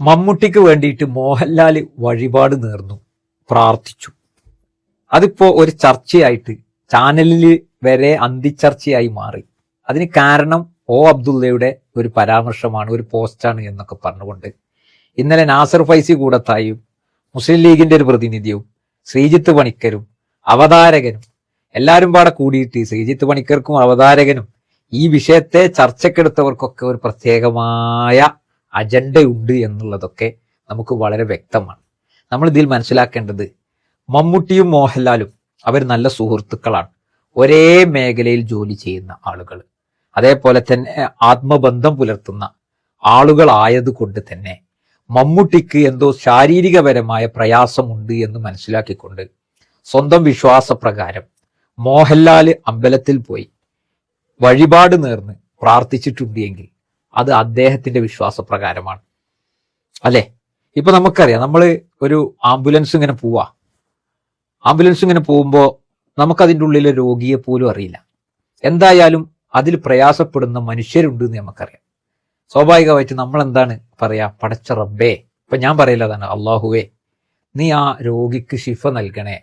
മമ്മൂട്ടിക്ക് വേണ്ടിയിട്ട് മോഹൻലാൽ വഴിപാട് നേർന്നു. പ്രാർത്ഥിച്ചു. അതിപ്പോ ഒരു ചർച്ചയായിട്ട് ചാനലിൽ വരെ അന്തിച്ചർച്ചയായി മാറി. അതിന് കാരണം ഒ അബ്ദുള്ളയുടെ ഒരു പരാമർശമാണ് ഒരു പോസ്റ്റാണ് എന്നൊക്കെ പറഞ്ഞുകൊണ്ട്. ഇന്നലെ നാസർ ഫൈസി കൂടത്തായും മുസ്ലിം ലീഗിന്റെ ഒരു പ്രതിനിധിയും ശ്രീജിത്ത് പണിക്കരും അവതാരകനും എല്ലാവരും പാടെ കൂടിയിട്ട് ശ്രീജിത്ത് പണിക്കർക്കും അവതാരകനും ഈ വിഷയത്തെ ചർച്ചക്കെടുത്തവർക്കൊക്കെ ഒരു പ്രത്യേകമായ അജണ്ടയുണ്ട് എന്നുള്ളതൊക്കെ നമുക്ക് വളരെ വ്യക്തമാണ്. നമ്മൾ ഇതിൽ മനസ്സിലാക്കേണ്ടത് മമ്മൂട്ടിയും മോഹൻലാലും അവർ നല്ല സുഹൃത്തുക്കളാണ്. ഒരേ മേഖലയിൽ ജോലി ചെയ്യുന്ന ആളുകൾ. അതേപോലെ തന്നെ ആത്മബന്ധം പുലർത്തുന്ന ആളുകളായതുകൊണ്ട് തന്നെ മമ്മൂട്ടിക്ക് എന്തോ ശാരീരികപരമായ പ്രയാസമുണ്ട് എന്ന് മനസ്സിലാക്കിക്കൊണ്ട് സ്വന്തം വിശ്വാസപ്രകാരം മോഹൻലാൽ അമ്പലത്തിൽ പോയി വഴിപാട് നേർന്ന് പ്രാർത്ഥിച്ചിട്ടുണ്ട് എങ്കിൽ അത് അദ്ദേഹത്തിന്റെ വിശ്വാസപ്രകാരമാണ്. അല്ലേ? ഇപ്പൊ നമുക്കറിയാം നമ്മൾ ഒരു ആംബുലൻസ് ഇങ്ങനെ പോവാ. ആംബുലൻസ് ഇങ്ങനെ പോകുമ്പോൾ നമുക്കതിന്റെ ഉള്ളിലെ രോഗിയെ പോലും അറിയില്ല. എന്തായാലും അതിൽ പ്രയാസപ്പെടുന്ന മനുഷ്യരുണ്ട് എന്ന് നമുക്കറിയാം. സ്വാഭാവികമായിട്ട് നമ്മൾ എന്താണ് പറയാ? പടച്ച റബ്ബേ. ഇപ്പൊ ഞാൻ പറയില്ല അതാണ് അള്ളാഹുവേ നീ ആ രോഗിക്ക് ശിഫ നൽകണേ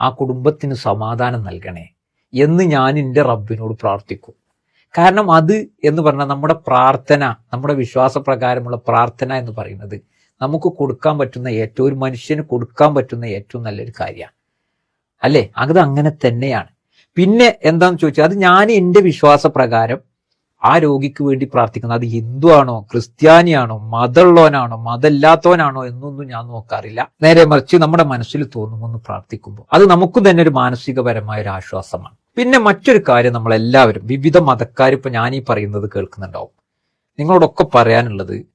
ആ കുടുംബത്തിന് സമാധാനം നൽകണേ എന്ന് ഞാൻ എന്റെ റബ്ബിനോട് പ്രാർത്ഥിക്കും. കാരണം അത് എന്ന് പറഞ്ഞാൽ നമ്മുടെ പ്രാർത്ഥന നമ്മുടെ വിശ്വാസപ്രകാരമുള്ള പ്രാർത്ഥന എന്ന് പറയുന്നത് നമുക്ക് കൊടുക്കാൻ പറ്റുന്ന ഏറ്റവും ഒരു മനുഷ്യന് കൊടുക്കാൻ പറ്റുന്ന ഏറ്റവും നല്ലൊരു കാര്യമാണ്. അല്ലേ? അത് അങ്ങനെ തന്നെയാണ്. പിന്നെ എന്താണെന്ന് ചോദിച്ചാൽ അത് ഞാൻ എന്റെ വിശ്വാസപ്രകാരം ആ രോഗിക്ക് വേണ്ടി പ്രാർത്ഥിക്കുന്നത്. അത് ഹിന്ദു ആണോ ക്രിസ്ത്യാനിയാണോ മതമുള്ളവനാണോ മതമില്ലാത്തവനാണോ എന്നൊന്നും ഞാൻ നോക്കാറില്ല. നേരെ മറിച്ച് നമ്മുടെ മനസ്സിൽ തോന്നുമെന്ന് പ്രാർത്ഥിക്കുമ്പോൾ. അത് നമുക്ക് തന്നെ ഒരു മാനസികപരമായ ഒരു ആശ്വാസമാണ്. പിന്നെ മറ്റൊരു കാര്യം നമ്മളെല്ലാവരും വിവിധ മതക്കാർ ഇപ്പൊ ഈ പറയുന്നത് കേൾക്കുന്നുണ്ടാവും. നിങ്ങളോടൊക്കെ പറയാനുള്ളത്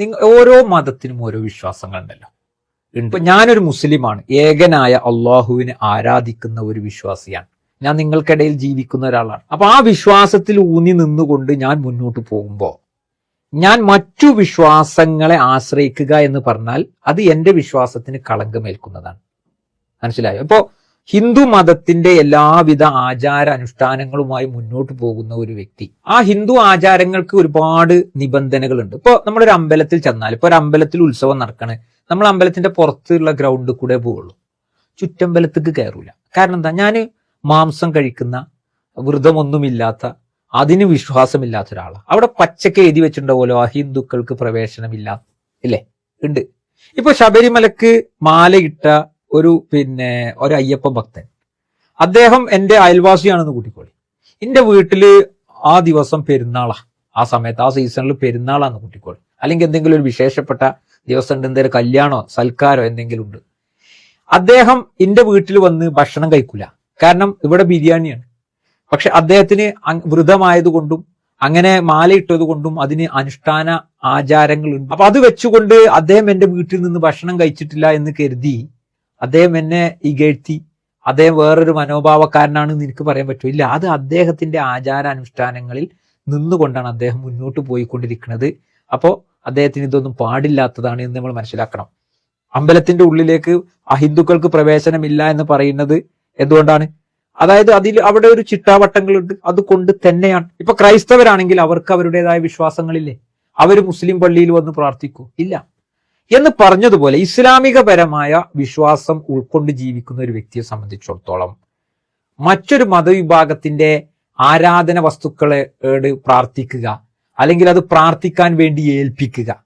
നിങ്ങ- ഓരോ മതത്തിനും ഓരോ വിശ്വാസങ്ങളുണ്ടല്ലോ. ഉണ്ടല്ലോ ഇപ്പൊ ഞാനൊരു മുസ്ലിമാണ്. ഏകനായ അള്ളാഹുവിനെ ആരാധിക്കുന്ന ഒരു വിശ്വാസിയാണ്. ഞാൻ നിങ്ങൾക്കിടയിൽ ജീവിക്കുന്ന ഒരാളാണ്. അപ്പൊ ആ വിശ്വാസത്തിൽ ഊന്നി നിന്നുകൊണ്ട് ഞാൻ മുന്നോട്ട് പോകുമ്പോൾ ഞാൻ മറ്റു വിശ്വാസങ്ങളെ ആശ്രയിക്കുക എന്ന് പറഞ്ഞാൽ അത് എന്റെ വിശ്വാസത്തിന് കളങ്കമേൽക്കുന്നതാണ്. മനസ്സിലായോ? ഇപ്പോ ഹിന്ദു മതത്തിന്റെ എല്ലാവിധ ആചാര അനുഷ്ഠാനങ്ങളുമായി മുന്നോട്ട് പോകുന്ന ഒരു വ്യക്തി. ആ ഹിന്ദു ആചാരങ്ങൾക്ക് ഒരുപാട് നിബന്ധനകളുണ്ട്. ഇപ്പൊ നമ്മളൊരു അമ്പലത്തിൽ ചെന്നാൽ ഇപ്പൊ ഒരു അമ്പലത്തിൽ ഉത്സവം നടക്കണേ നമ്മൾ അമ്പലത്തിന്റെ പുറത്തുള്ള ഗ്രൗണ്ടിൽ കൂടെ പോവുള്ളൂ. ചുറ്റമ്പലത്തേക്ക് കയറൂല. കാരണം എന്താ? ഞാൻ മാംസം കഴിക്കുന്ന വ്രതമൊന്നുമില്ലാത്ത അതിന് വിശ്വാസമില്ലാത്ത ഒരാളാണ് അവിടെ പച്ചക്ക് എഴുതി വെച്ചിട്ടുണ്ടാവുമല്ലോ ഹിന്ദുക്കൾക്ക് പ്രവേശനമില്ല. ഇല്ലേ? ഉണ്ട്. ഇപ്പൊ ശബരിമലക്ക് മാലയിട്ട ഒരു പിന്നെ ഒരു അയ്യപ്പ ഭക്തൻ. അദ്ദേഹം എന്റെ അയൽവാസിയാണെന്ന് കൂട്ടിക്കോളി. എന്റെ വീട്ടിൽ ആ ദിവസം പെരുന്നാളാ. ആ സമയത്ത് ആ സീസണിൽ പെരുന്നാളാന്ന് കൂട്ടിക്കോളി. അല്ലെങ്കിൽ എന്തെങ്കിലും ഒരു വിശേഷപ്പെട്ട ദിവസം ഉണ്ട് എന്തെങ്കിലും കല്യാണോ സൽക്കാരോ എന്തെങ്കിലും ഉണ്ട്. അദ്ദേഹം എന്റെ വീട്ടിൽ വന്ന് ഭക്ഷണം കഴിക്കൂല. കാരണം ഇവിടെ ബിരിയാണിയാണ്. പക്ഷെ അദ്ദേഹത്തിന് വ്രതമായതുകൊണ്ടും അങ്ങനെ മാലയിട്ടത് കൊണ്ടും അതിന് അനുഷ്ഠാന ആചാരങ്ങളുണ്ട്. അപ്പൊ അത് വെച്ചുകൊണ്ട് അദ്ദേഹം എന്റെ വീട്ടിൽ നിന്ന് ഭക്ഷണം കഴിച്ചിട്ടില്ല എന്ന് കരുതി അദ്ദേഹം എന്നെ ഇകഴ്ത്തി. അദ്ദേഹം വേറൊരു മനോഭാവക്കാരനാണെന്ന് എനിക്ക് പറയാൻ പറ്റൂ ഇല്ല. അത് അദ്ദേഹത്തിന്റെ ആചാരാനുഷ്ഠാനങ്ങളിൽ നിന്നുകൊണ്ടാണ് അദ്ദേഹം മുന്നോട്ട് പോയിക്കൊണ്ടിരിക്കുന്നത്. അപ്പോൾ അദ്ദേഹത്തിന് ഇതൊന്നും പാടില്ലാത്തതാണ് എന്ന് നമ്മൾ മനസ്സിലാക്കണം. അമ്പലത്തിന്റെ ഉള്ളിലേക്ക് അഹിന്ദുക്കൾക്ക് പ്രവേശനമില്ല എന്ന് പറയുന്നത് എന്തുകൊണ്ടാണ്? അതായത് അതിൽ അവിടെ ഒരു ചിട്ടാവട്ടങ്ങളുണ്ട്. അതുകൊണ്ട് തന്നെയാണ്. ഇപ്പൊ ക്രൈസ്തവരാണെങ്കിൽ അവർക്ക് അവരുടേതായ വിശ്വാസങ്ങളില്ലേ? അവർ മുസ്ലിം പള്ളിയിൽ വന്ന് പ്രാർത്ഥിക്കൂ. ഇല്ല. എന്ന് പറഞ്ഞതുപോലെ ഇസ്ലാമികപരമായ വിശ്വാസം ഉൾക്കൊണ്ട് ജീവിക്കുന്ന ഒരു വ്യക്തിയെ സംബന്ധിച്ചിടത്തോളം മറ്റൊരു മതവിഭാഗത്തിന്റെ ആരാധന വസ്തുക്കളെ ഏട് പ്രാർത്ഥിക്കുക അല്ലെങ്കിൽ അത് പ്രാർത്ഥിക്കാൻ വേണ്ടി ഏൽപ്പിക്കുക.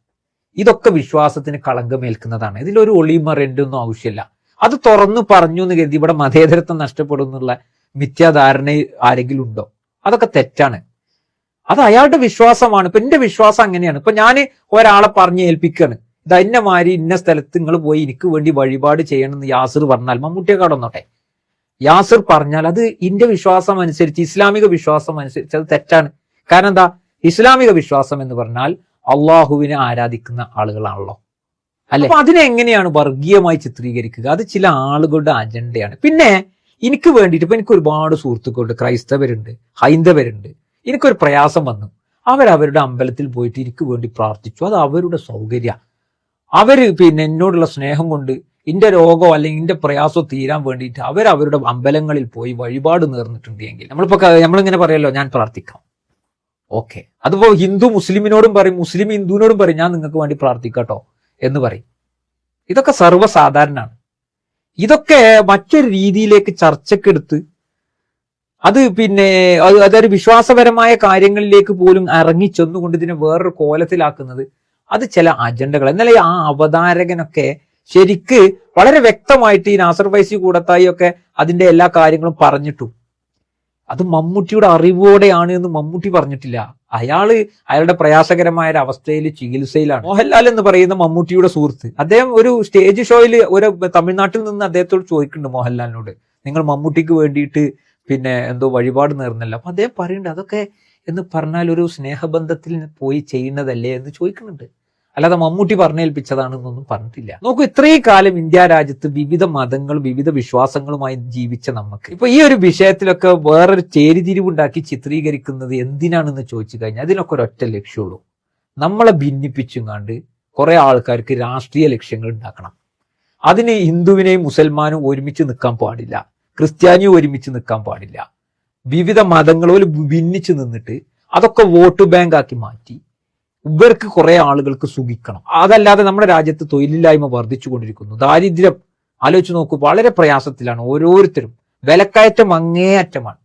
ഇതൊക്കെ വിശ്വാസത്തിന് കളങ്കമേൽക്കുന്നതാണ്. ഇതിലൊരു ഒളിമറേണ്ടൊന്നും ആവശ്യമില്ല. അത് തുറന്നു പറഞ്ഞു എന്ന് കരുതി ഇവിടെ മതേതരത്വം നഷ്ടപ്പെടും എന്നുള്ള മിഥ്യാധാരണ ആരെങ്കിലും ഉണ്ടോ അതൊക്കെ തെറ്റാണ്. അത് അയാളുടെ വിശ്വാസമാണ്. ഇപ്പൊ എന്റെ വിശ്വാസം അങ്ങനെയാണ്. ഇപ്പൊ ഞാൻ ഒരാളെ പറഞ്ഞ് ഏൽപ്പിക്കുകയാണ് ഇത് ഇന്ന സ്ഥലത്ത് നിങ്ങൾ പോയി എനിക്ക് വേണ്ടി വഴിപാട് ചെയ്യണമെന്ന് യാസിർ പറഞ്ഞാൽ മമ്മൂട്ടിയെ കടന്നോട്ടെ യാസിർ പറഞ്ഞാൽ അത് ഇന്റെ വിശ്വാസം അനുസരിച്ച് ഇസ്ലാമിക വിശ്വാസം അനുസരിച്ച് അത് തെറ്റാണ്. കാരണം എന്താ? ഇസ്ലാമിക വിശ്വാസം എന്ന് പറഞ്ഞാൽ അള്ളാഹുവിനെ ആരാധിക്കുന്ന ആളുകളാണല്ലോ. അല്ലെ? അപ്പൊ അതിനെങ്ങനെയാണ് വർഗീയമായി ചിത്രീകരിക്കുക? അത് ചില ആളുകളുടെ അജണ്ടയാണ്. പിന്നെ എനിക്ക് വേണ്ടിയിട്ട് ഇപ്പൊ എനിക്ക് ഒരുപാട് സുഹൃത്തുക്കളുണ്ട്. ക്രൈസ്തവരുണ്ട് ഹൈന്ദവരുണ്ട്. എനിക്കൊരു പ്രയാസം വന്നു. അവരവരുടെ അമ്പലത്തിൽ പോയിട്ട് എനിക്ക് വേണ്ടി പ്രാർത്ഥിച്ചു. അത് അവരുടെ സൗകര്യ. അവർ പിന്നെ എന്നോടുള്ള സ്നേഹം കൊണ്ട് എന്റെ രോഗോ അല്ലെങ്കിൽ എന്റെ പ്രയാസോ തീരാൻ വേണ്ടിയിട്ട് അവർ അവരുടെ അമ്പലങ്ങളിൽ പോയി വഴിപാട് നേർന്നിട്ടുണ്ട് എങ്കിൽ. നമ്മളിപ്പോ ക- നമ്മളിങ്ങനെ പറയല്ലോ ഞാൻ പ്രാർത്ഥിക്കാം. ഓക്കെ. അതിപ്പോ ഹിന്ദു മുസ്ലിമിനോടും പറയും മുസ്ലിം ഹിന്ദുവിനോടും പറയും ഞാൻ നിങ്ങൾക്ക് വേണ്ടി പ്രാർത്ഥിക്കട്ടോ എന്ന് പറയും. ഇതൊക്കെ സർവസാധാരണമാണ്. ഇതൊക്കെ മറ്റൊരു രീതിയിലേക്ക് ചർച്ചക്കെടുത്ത് അത് പിന്നെ അതൊരു വിശ്വാസപരമായ കാര്യങ്ങളിലേക്ക് പോലും ഇറങ്ങി ചെന്നുകൊണ്ട് ഇതിനെ വേറൊരു കോലത്തിലാക്കുന്നത് അത് ചില അജണ്ടകൾ. എന്നാലേ ആ അവതാരകനൊക്കെ ശരിക്ക് വളരെ വ്യക്തമായിട്ട് ഈ നാസർ ഫൈസി കൂടത്തായി ഒക്കെ അതിന്റെ എല്ലാ കാര്യങ്ങളും പറഞ്ഞിട്ടു. അത് മമ്മൂട്ടിയുടെ അറിവോടെയാണ് എന്ന് മമ്മൂട്ടി പറഞ്ഞിട്ടില്ല. അയാൾ അയാളുടെ പ്രയാസകരമായ ഒരു അവസ്ഥയിൽ ചികിത്സയിലാണ്. മോഹൻലാൽ എന്ന് പറയുന്ന മമ്മൂട്ടിയുടെ സുഹൃത്ത്. അദ്ദേഹം ഒരു സ്റ്റേജ് ഷോയിൽ ഒരു തമിഴ്നാട്ടിൽ നിന്ന് അദ്ദേഹത്തോട് ചോദിക്കുന്നുണ്ട് മോഹൻലാലിനോട്. നിങ്ങൾ മമ്മൂട്ടിക്ക് വേണ്ടിയിട്ട് പിന്നെ എന്തോ വഴിപാട് നേർന്നല്ല. അപ്പൊ അദ്ദേഹം പറയുന്നുണ്ട് അതൊക്കെ എന്ന് പറഞ്ഞാൽ ഒരു സ്നേഹബന്ധത്തിൽ പോയി ചെയ്യുന്നതല്ലേ? എന്ന് ചോദിക്കുന്നുണ്ട്. അല്ലാതെ മമ്മൂട്ടി പറഞ്ഞേൽപ്പിച്ചതാണെന്നൊന്നും പറഞ്ഞിട്ടില്ല. നോക്കൂ ഇത്രയും കാലം ഇന്ത്യ രാജ്യത്ത് വിവിധ മതങ്ങളും വിവിധ വിശ്വാസങ്ങളുമായി ജീവിച്ച നമുക്ക്. ഇപ്പൊ ഈ ഒരു വിഷയത്തിലൊക്കെ വേറൊരു ചേരിതിരിവുണ്ടാക്കി ചിത്രീകരിക്കുന്നത് എന്തിനാണെന്ന് ചോദിച്ചു കഴിഞ്ഞാൽ അതിനൊക്കെ ഒരൊറ്റ ലക്ഷ്യമുള്ളൂ നമ്മളെ ഭിന്നിപ്പിച്ചും കണ്ട് കുറെ ആൾക്കാർക്ക് രാഷ്ട്രീയ ലക്ഷ്യങ്ങൾ ഉണ്ടാക്കണം. അതിന് ഹിന്ദുവിനെയും മുസൽമാനും ഒരുമിച്ച് നിൽക്കാൻ പാടില്ല. ക്രിസ്ത്യാനിയും ഒരുമിച്ച് നിൽക്കാൻ പാടില്ല. വിവിധ മതങ്ങളോട് ഭിന്നിച്ച് നിന്നിട്ട് അതൊക്കെ വോട്ട് ബാങ്ക് ആക്കി മാറ്റി. ഇവർക്ക് കുറെ ആളുകൾക്ക് സുഖിക്കണം. അതല്ലാതെ നമ്മുടെ രാജ്യത്ത് തൊഴിലില്ലായ്മ വർദ്ധിച്ചുകൊണ്ടിരിക്കുന്നു ദാരിദ്ര്യം ആലോചിച്ച് നോക്കൂ വളരെ പ്രയാസത്തിലാണ് ഓരോരുത്തരും. വിലക്കയറ്റം അങ്ങേയറ്റമാണ്.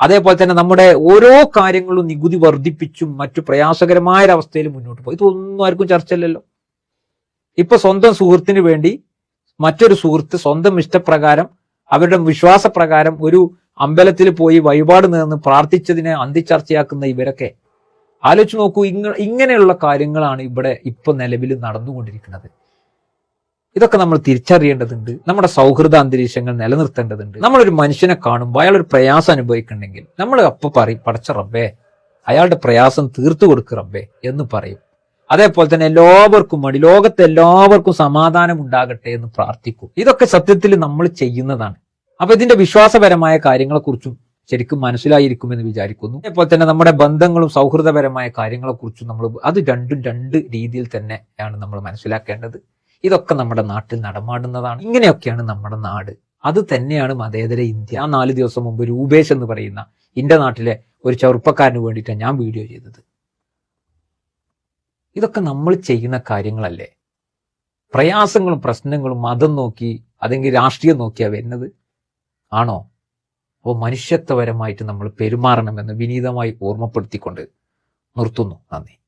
അതേപോലെ തന്നെ നമ്മുടെ ഓരോ കാര്യങ്ങളും നികുതി വർദ്ധിപ്പിച്ചും മറ്റു പ്രയാസകരമായ ഒരവസ്ഥയിൽ മുന്നോട്ട് പോകും ഇതൊന്നും ആർക്കും ചർച്ചയില്ലല്ലോ. ഇപ്പൊ സ്വന്തം സുഹൃത്തിന് വേണ്ടി മറ്റൊരു സുഹൃത്ത് സ്വന്തം ഇഷ്ടപ്രകാരം അവരുടെ വിശ്വാസപ്രകാരം ഒരു അമ്പലത്തിൽ പോയി വഴിപാട് നേർന്ന് പ്രാർത്ഥിച്ചതിനെ അന്തിച്ചർച്ചയാക്കുന്ന ഇവരൊക്കെ ആലോചിച്ച് നോക്കൂ ഇങ്ങ ഇങ്ങനെയുള്ള കാര്യങ്ങളാണ് ഇവിടെ ഇപ്പൊ നിലവിൽ നടന്നുകൊണ്ടിരിക്കുന്നത്. ഇതൊക്കെ നമ്മൾ തിരിച്ചറിയേണ്ടതുണ്ട്. നമ്മുടെ സൗഹൃദ അന്തരീക്ഷങ്ങൾ നിലനിർത്തേണ്ടതുണ്ട്. നമ്മളൊരു മനുഷ്യനെ കാണുമ്പോൾ അയാൾ ഒരു പ്രയാസം അനുഭവിക്കുന്നുണ്ടെങ്കിൽ നമ്മൾ അപ്പൊ പറയും പടച്ച റബ്ബേ അയാളുടെ പ്രയാസം തീർത്തു കൊടുക്ക് റബ്ബേ എന്ന് പറയും. അതേപോലെ തന്നെ എല്ലാവർക്കും വേണ്ടി ലോകത്തെ എല്ലാവർക്കും സമാധാനം ഉണ്ടാകട്ടെ എന്ന് പ്രാർത്ഥിക്കും. ഇതൊക്കെ സത്യത്തിൽ നമ്മൾ ചെയ്യുന്നതാണ്. അപ്പൊ ഇതിന്റെ വിശ്വാസപരമായ കാര്യങ്ങളെക്കുറിച്ചും ശരിക്കും മനസ്സിലായിരിക്കുമെന്ന് വിചാരിക്കുന്നു. അതേപോലെ തന്നെ നമ്മുടെ ബന്ധങ്ങളും സൗഹൃദപരമായ കാര്യങ്ങളെ കുറിച്ചും നമ്മൾ അത് രണ്ടും രണ്ട് രീതിയിൽ തന്നെയാണ് നമ്മൾ മനസ്സിലാക്കേണ്ടത്. ഇതൊക്കെ നമ്മുടെ നാട്ടിൽ നടമാടുന്നതാണ്. ഇങ്ങനെയൊക്കെയാണ് നമ്മുടെ നാട്. അത് തന്നെയാണ് മതേതര ഇന്ത്യ. ആ നാല് ദിവസം മുമ്പ് രൂപേഷ് എന്ന് പറയുന്ന എന്റെ നാട്ടിലെ ഒരു ചെറുപ്പക്കാരന് വേണ്ടിയിട്ടാണ് ഞാൻ വീഡിയോ ചെയ്തത്. ഇതൊക്കെ നമ്മൾ ചെയ്യുന്ന കാര്യങ്ങളല്ലേ? പ്രയാസങ്ങളും പ്രശ്നങ്ങളും മതം നോക്കി അല്ലെങ്കിൽ രാഷ്ട്രീയം നോക്കിയാ വരുന്നത്? ആണോ? അപ്പോൾ മനുഷ്യത്വപരമായിട്ട് നമ്മൾ പെരുമാറണമെന്ന് വിനീതമായി ഓർമ്മപ്പെടുത്തിക്കൊണ്ട് നിർത്തുന്നു. നന്ദി.